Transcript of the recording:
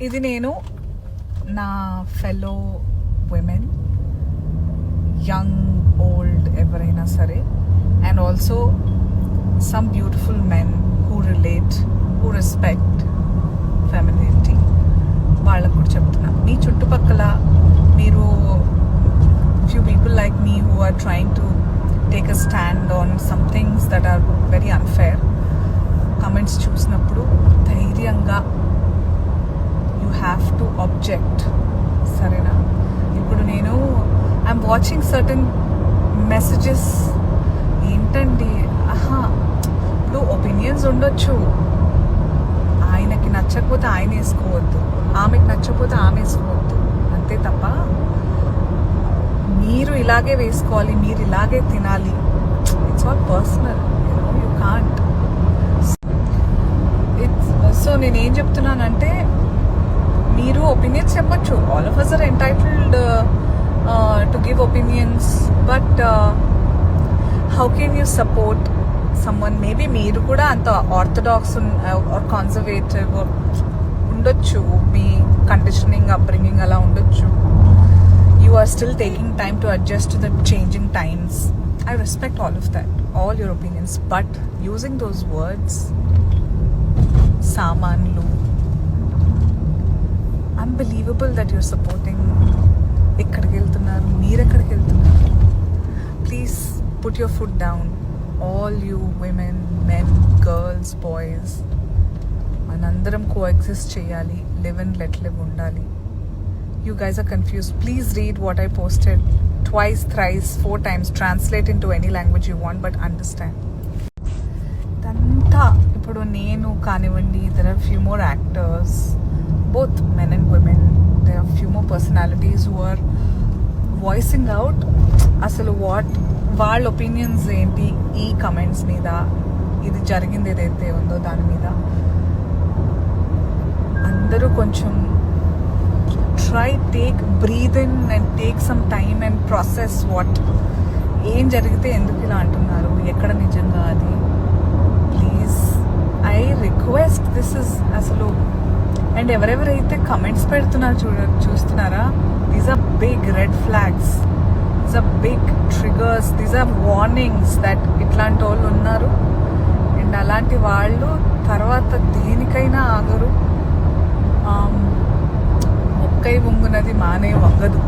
ఇది నేను నా ఫెలో విమెన్ యంగ్ ఓల్డ్ ఎవరైనా సరే and also some beautiful men who relate who respect femininity వాళ్ళకు కూడా చెప్తున్నా. మీ చుట్టుపక్కల మీరు few people like me who are trying to take a stand on some things that are very unfair comments చూసినప్పుడు ధైర్యంగా యూ హ్యావ్ టు ఆబ్జెక్ట్ సరేనా? ఇప్పుడు నేను ఐఎమ్ వాచింగ్ సర్టన్ మెసేజెస్ ఏంటండి? ఆహా ఇప్పుడు ఒపీనియన్స్ ఉండొచ్చు. ఆయనకి నచ్చకపోతే ఆయన వేసుకోవద్దు. ఆమెకి నచ్చకపోతే ఆమె వేసుకోవద్దు. అంతే తప్ప మీరు ఇలాగే వేసుకోవాలి మీరు ఇలాగే తినాలి. It's all personal you can't నేను ఏం చెప్తున్నానంటే మీరు ఒపీనియన్స్ చెప్పొచ్చు. All of us are entitled to give opinions but how can you support someone maybe మీరు కూడా అంత ఆర్థడాక్స్ ఆర్ కాన్జర్వేటివ్ ఉండొచ్చు. మీ కండిషనింగ్ అప్బ్రింగింగ్ అలా ఉండొచ్చు. You are still taking time to adjust the changing times I respect all of of all your opinions but using those words సామాన్లు unbelievable that you're supporting ఎక్కడికి వెళ్తున్నారు మీరు ఎక్కడికి వెళ్తున్నారు please put your food down all you women men girls boys మనందరం coexist చేయాలి live and let live ఉండాలి you guys are confuse please read what I posted twice thrice four times translate in to any language you want but understand ఇదంతా ఇప్పుడు నేను కానివ్వండి there are few more actors both men and women there are few more personalities who are voicing out అసలు what వాళ్ళ opinions ఏంటి ఈ comments మీద ఇది జరిగింది ఏదైతే ఉందో దాని మీద. అందరూ కొంచెం try take breathe in and take some time and process what ఏం జరిగితే ఎందుకు ఇలా అంటున్నారు ఎక్కడ నిజంగా అది? రిక్వెస్ట్ దిస్ ఇస్ అసలు అండ్ ఎవరెవరైతే కమెంట్స్ పెడుతున్నారు చూడ చూస్తున్నారా these are big red flags these are big triggers these are warnings that ఇట్లాంటి వాళ్ళు ఉన్నారు. అండ్ అలాంటి వాళ్ళు తర్వాత దేనికైనా ఆగరు. ఒక్కై మొక్కై వంగునది మానే వంగదు.